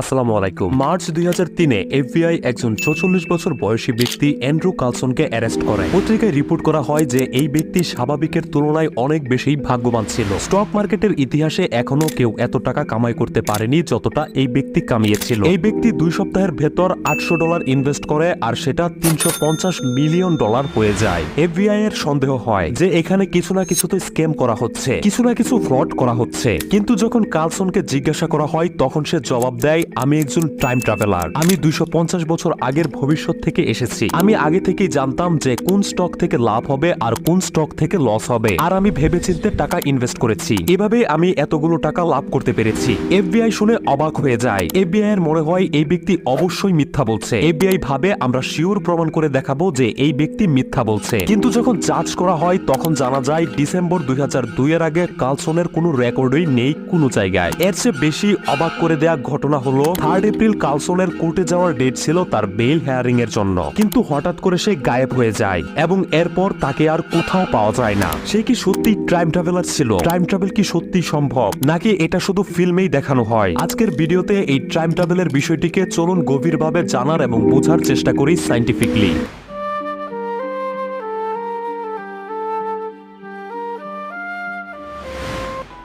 আসসালামু আলাইকুম। মার্চ দুই হাজার তিনে এফবিআই একজন চৌচল্লিশ বছর বয়সী ব্যক্তি অ্যান্ড্রু কালসনকে অ্যারেস্ট করে। পত্রিকায় রিপোর্ট করা হয় যে এই ব্যক্তি স্বাভাবিকের তুলনায় অনেক বেশি ভাগ্যবান ছিল। স্টক মার্কেটের ইতিহাসে এখনও কেউ এত টাকা কামাই করতে পারেনি যতটা এই ব্যক্তি কামিয়েছিল। এই ব্যক্তি দুই সপ্তাহের ভেতর আটশো ডলার ইনভেস্ট করে আর সেটা তিনশো পঞ্চাশ মিলিয়ন ডলার হয়ে যায়। এফবিআই এর সন্দেহ হয় যে এখানে কিছু না কিছুতে স্ক্যাম করা হচ্ছে, কিছু না কিছু ফ্রড করা হচ্ছে। কিন্তু যখন কালসনকে জিজ্ঞাসা করা হয়, তখন সে জবাব দেয় আমি একজন টাইম ট্রাভেলার আমি দুইশো পঞ্চাশ বছর আগের ভবিষ্যৎ থেকে এসেছি। আমি আগে থেকেই জানতাম যে কোন স্টক থেকে লাভ হবে আর কোন স্টক থেকে লস হবে। আর আমি ভেবেচিন্তে টাকা ইনভেস্ট করেছি। এভাবে আমি এতগুলো টাকা লাভ করতে পেরেছি। এফবিআই শুনে অবাক হয়ে যায়। এফবিআই এর মনে হয় এই ব্যক্তি অবশ্যই মিথ্যা বলছে। এফবিআই ভাবে আমরা শিওর প্রমাণ করে দেখাবো যে এই ব্যক্তি মিথ্যা বলছে। কিন্তু যখন যাচ করা হয়, তখন জানা যায় ডিসেম্বর দুই হাজার দুই এর আগে কালসনের কোনো রেকর্ডই নেই কোনো জায়গায়। এর চেয়ে বেশি অবাক করে দেয়া ঘটনা হলো থার্ড এপ্রিল কালসনের কোর্টে যাওয়ার ডেট ছিল তার বেল হেয়ারিং এর জন্য। কিন্তু হঠাৎ করে সে গায়েব হয়ে যায় এবং এরপর তাকে আর কোথাও পাওয়া যায় না। সে কি সত্যি টাইম ট্রাভেলার ছিল? টাইম ট্রাভেল কি সত্যি সম্ভব? নাকি এটা শুধু ফিল্মেই দেখানো হয়? আজকের ভিডিওতে এই টাইম ট্রাভেলের বিষয়টিকে চলুন গভীরভাবে জানার এবং বোঝার চেষ্টা করি সাইন্টিফিকলি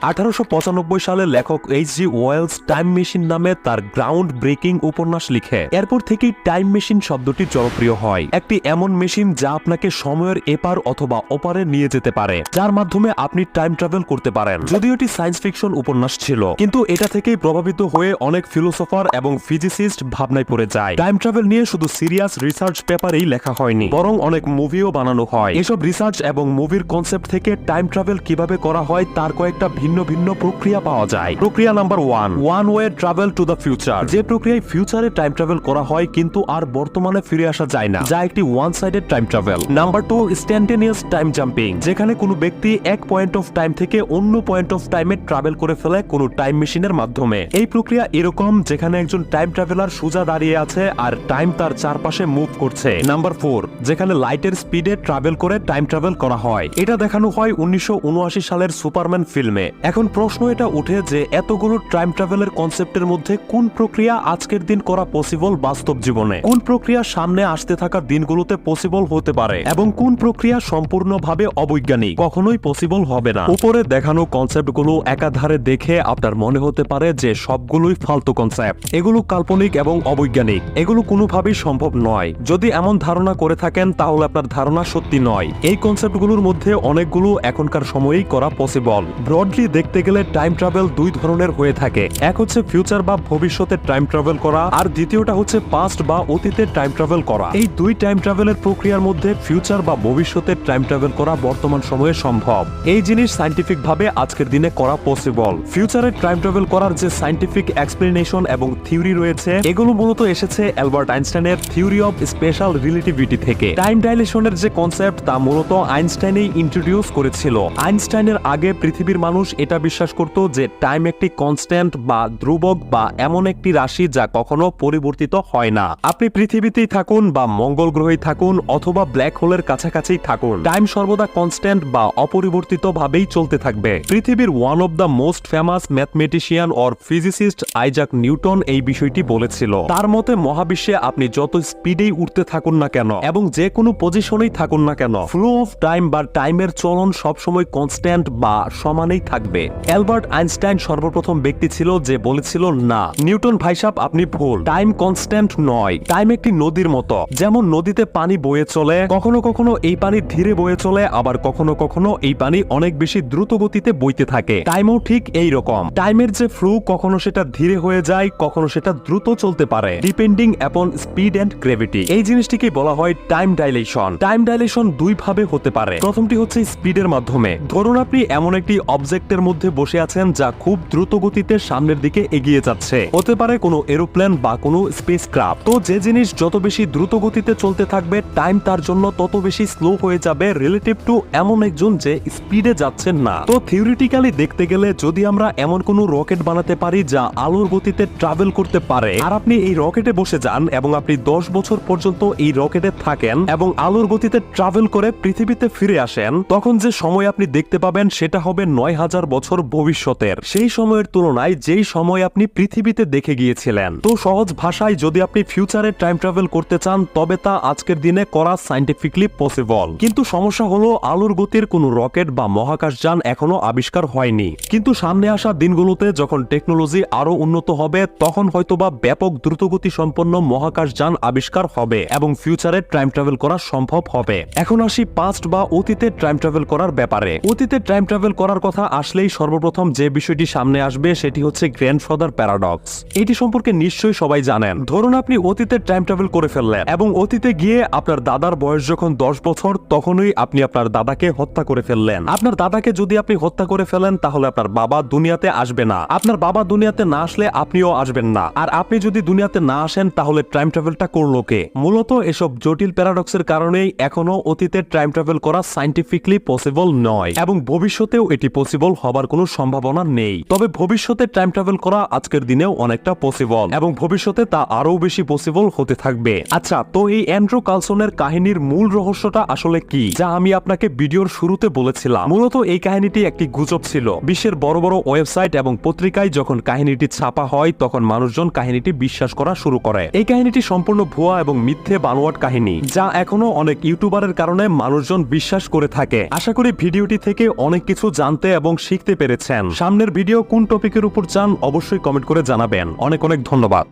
আঠারোশো পঁচানব্বই সালে লেখক H G Wells time machine নামে তার গ্রাউন্ড ব্রেকিং উপন্যাস লিখে। এরপর থেকেই টাইম মেশিন শব্দটি জনপ্রিয় হয়। একটি এমন মেশিন যা আপনাকে সময়ের এপার অথবা ওপারে নিয়ে যেতে পারে, যার মাধ্যমে আপনি টাইম ট্রাভেল করতে পারেন। যদিও এটি সায়েন্স ফিকশন উপন্যাস ছিল, কিন্তু এটা থেকেই প্রভাবিত হয়ে অনেক ফিলোসফার এবং ফিজিসিস্ট ভাবনায় পড়ে যায়। টাইম ট্রাভেল নিয়ে শুধু সিরিয়াস রিসার্চ পেপারেই লেখা হয়নি, বরং অনেক মুভিও বানানো হয়। এসব রিসার্চ এবং মুভির কনসেপ্ট থেকে টাইম ট্রাভেল কীভাবে করা হয়, তার কয়েকটা ভিন্ন ভিন্ন ভিন্ন প্রক্রিয়া পাওয়া যায়। প্রক্রিয়া number one one way travel to the future. যে প্রক্রিয়ায় ফিউচারে টাইম ট্রাভেল করা হয় কিন্তু আর বর্তমানে ফিরে আসা যায় না, যা একটি one sided time travel number two, instantaneous time jumping, যেখানে কোনো ব্যক্তি এক পয়েন্ট অফ টাইম থেকে অন্য পয়েন্ট অফ টাইমে ট্রাভেল করে ফেলে কোনো টাইম মেশিনের মাধ্যমে। এই প্রক্রিয়া এরকম যেখানে একজন টাইম ট্রাভেলার সোজা দাঁড়িয়ে আছে আর টাইম তার চারপাশে মুভ করছে। নাম্বার ফোর, যেখানে লাইটের স্পিডে ট্রাভেল করে টাইম ট্রাভেল করা হয়। এটা দেখানো হয় উনিশশো উনআশি সালের সুপারম্যান ফিল্মে। এখন প্রশ্ন এটা উঠে যে এতগুলো টাইম ট্রাভেলের কনসেপ্টের মধ্যে কোন প্রক্রিয়া আজকের দিন করা পসিবল বাস্তব জীবনে? কোন প্রক্রিয়া সামনে আসতে থাকা দিনগুলোতে পসিবল হতে পারে? এবং কোন প্রক্রিয়া সম্পূর্ণভাবে অবৈজ্ঞানিক? কখনোই পসিবল হবে না। উপরে দেখানো কনসেপ্টগুলো একাধারে দেখে আপনার মনে হতে পারে যে সবগুলোই ফালতু কনসেপ্ট এগুলো কাল্পনিক এবং অবৈজ্ঞানিক। এগুলো কোনোভাবেই সম্ভব নয়। যদি এমন ধারণা করে থাকেন, তাহলে আপনার ধারণা সত্যি নয়। এই কনসেপ্টগুলোর মধ্যে অনেকগুলো এখনকার সময়েই করা পসিবল ব্রডলি দেখতে গেলে টাইম ট্রাভেল দুই ধরনের হয়ে থাকে। এক হচ্ছে ফিউচার বা ভবিষ্যতে টাইম ট্রাভেল করা, আর দ্বিতীয়টা হচ্ছে পাস্ট বা অতীতে টাইম ট্রাভেল করা। এই দুই টাইম ট্রাভেলের প্রক্রিয়ার মধ্যে ফিউচার বা ভবিষ্যতে টাইম ট্রাভেল করা বর্তমান সময়ে সম্ভব। এই জিনিস সাইন্টিফিক ভাবে আজকের দিনে করা পসিবল ফিউচারে টাইম ট্রাভেল করার যে সাইন্টিফিক এক্সপ্লেনেশন এবং থিওরি রয়েছে, এগুলো মূলত এসেছে অ্যালবার্ট আইনস্টাইনের থিওরি অফ স্পেশাল রিলেটিভিটি থেকে। টাইম ডাইলেশনের যে কনসেপ্ট তা মূলত আইনস্টাইনই ইন্ট্রোডিউস করেছিল। আইনস্টাইনের আগে পৃথিবীর মানুষ এটা বিশ্বাস করত যে টাইম একটি কনস্ট্যান্ট বা ধ্রুবক বা এমন একটি রাশি যা কখনো পরিবর্তিত হয় না। আপনি পৃথিবীতেই থাকুন বা মঙ্গল গ্রহেই থাকুন অথবা ব্ল্যাক হোলের কাছাকাছি থাকুন। টাইম সর্বদা কনস্ট্যান্ট বা অপরিবর্তিত ভাবেই চলতে থাকবে। পৃথিবীর one of the most famous mathematician or physicist Isaac Newton এই বিষয়টি বলেছিল। তার মতে, মহাবিশ্বে আপনি যত স্পিডেই উঠতে থাকুন না কেন এবং যে কোনো পজিশনেই থাকুন না কেন ফ্লো অফ টাইম বা টাইমের চলন সবসময় কনস্ট্যান্ট বা সমানেই থাকবে। অ্যালবার্ট আইনস্টাইন সর্বপ্রথম ব্যক্তি ছিল যে বলেছিল, না, নিউটন ভাইসাব, আপনি ভুল। টাইম কনস্ট্যান্ট নয়। টাইম একটি নদীর মতো। যেমন নদীতে পানি বয়ে চলে, কখনো কখনো এই পানি ধীরে বয়ে চলে, আবার কখনো কখনো এই পানি অনেক বেশি দ্রুত গতিতে বইতে থাকে। টাইমও ঠিক এই রকম। টাইমের যে ফ্লু, কখনো সেটা ধীরে হয়ে যায়, কখনো সেটা দ্রুত চলতে পারে। Depending upon speed and gravity এই জিনিসটিকে বলা হয় টাইম ডাইলেশন। টাইম ডাইলেশন দুই ভাবে হতে পারে। প্রথমটি হচ্ছে স্পিডের মাধ্যমে। ধরুন আপনি এমন একটি অবজেক্টের মধ্যে বসে আছেন যা খুব দ্রুত গতিতে সামনের দিকে এগিয়ে যাচ্ছে। হতে পারে কোনো এরোপ্লেন বা কোনো স্পেস ক্রাফট তো যে জিনিস যত বেশি দ্রুত গতিতে চলতে থাকবে টাইম তার জন্য তত বেশি স্লো হয়ে যাবে রিলেটিভ টু এমন একজন যে স্পিডে যাচ্ছেন না। তো থিওরিটিক্যালি দেখতে গেলে যদি আমরা এমন কোনো রকেট বানাতে পারি যা আলোর গতিতে ট্রাভেল করতে পারে, আর আপনি এই রকেটে বসে যান এবং আপনি দশ বছর পর্যন্ত এই রকেটে থাকেন এবং আলোর গতিতে ট্রাভেল করে পৃথিবীতে ফিরে আসেন, তখন যে সময় আপনি দেখতে পাবেন সেটা হবে নয় হাজার বছর ভবিষ্যতের। সেই সময়ের তুলনায় যেই সময় আপনি পৃথিবীতে দেখে গিয়েছিলেন। তো সহজ ভাষায় যদি আপনি ফিউচারে টাইম ট্রাভেল করতে চান, তবে তা আজকের দিনে করা সাইন্টিফিকলি পসিবল। কিন্তু সমস্যা হলো, আলোর গতির কোনো রকেট বা মহাকাশযান এখনও আবিষ্কার হয়নি। কিন্তু সামনে আসা দিনগুলোতে যখন টেকনোলজি আরও উন্নত হবে, তখন হয়তোবা ব্যাপক দ্রুতগতি সম্পন্ন মহাকাশযান আবিষ্কার হবে এবং ফিউচারে টাইম ট্রাভেল করা সম্ভব হবে। এখন আসি পাস্ট বা অতীতে টাইম ট্রাভেল করার ব্যাপারে। অতীতে টাইম ট্রাভেল করার কথা আসলেই সর্বপ্রথম যে বিষয়টি সামনে আসবে সেটি হচ্ছে গ্র্যান্ডফাদার প্যারাডক্স এটি সম্পর্কে নিশ্চয়ই সবাই জানেন। ধরুন আপনি অতীতে টাইম ট্রাভেল করে ফেললেন এবং অতীতে গিয়ে আপনার দাদার বয়স যখন দশ বছর, তখনই আপনি আপনার দাদাকে হত্যা করে ফেললেন। আপনার দাদাকে যদি আপনি হত্যা করে ফেলেন, তাহলে আপনার বাবা দুনিয়াতে আসবে না। আপনার বাবা দুনিয়াতে না আসলে আপনিও আসবেন না। আর আপনি যদি দুনিয়াতে না আসেন, তাহলে টাইম ট্রাভেলটা করল কে? মূলত এসব জটিল প্যারাডক্সের কারণেই এখনও অতীতে টাইম ট্রাভেল করা সাইন্টিফিকলি পসিবল নয় এবং ভবিষ্যতেও এটি পসিবল হবার কোনো সম্ভাবনা নেই। তবে ভবিষ্যতে টাইম ট্রাভেল করা আজকের দিনেও অনেকটা পসিবল এবং ভবিষ্যতে তা আরও বেশি পসিবল হতে থাকবে। আচ্ছা তো এই অ্যান্ড্রো কালসনের কাহিনীর মূল রহস্যটা আসলে কি? যা আমি আপনাকে ভিডিওর শুরুতে বলেছিলাম। মূলত এই কাহিনীটি একটি গুজব ছিল। বিশ্বের বড় বড় ওয়েবসাইট এবং পত্রিকায় যখন কাহিনীটি ছাপা হয়, তখন মানুষজন কাহিনীটি বিশ্বাস করা শুরু করে। এই কাহিনীটি সম্পূর্ণ ভুয়া এবং মিথ্যে বানোয়াট কাহিনী, যা এখনও অনেক ইউটিউবারের কারণে মানুষজন বিশ্বাস করে থাকে। আশা করি ভিডিওটি থেকে অনেক কিছু জানতে এবং শিখতে পেরেছেন। সামনের ভিডিও কোন টপিকের উপর চান, অবশ্যই কমেন্ট করে জানাবেন। অনেক অনেক ধন্যবাদ।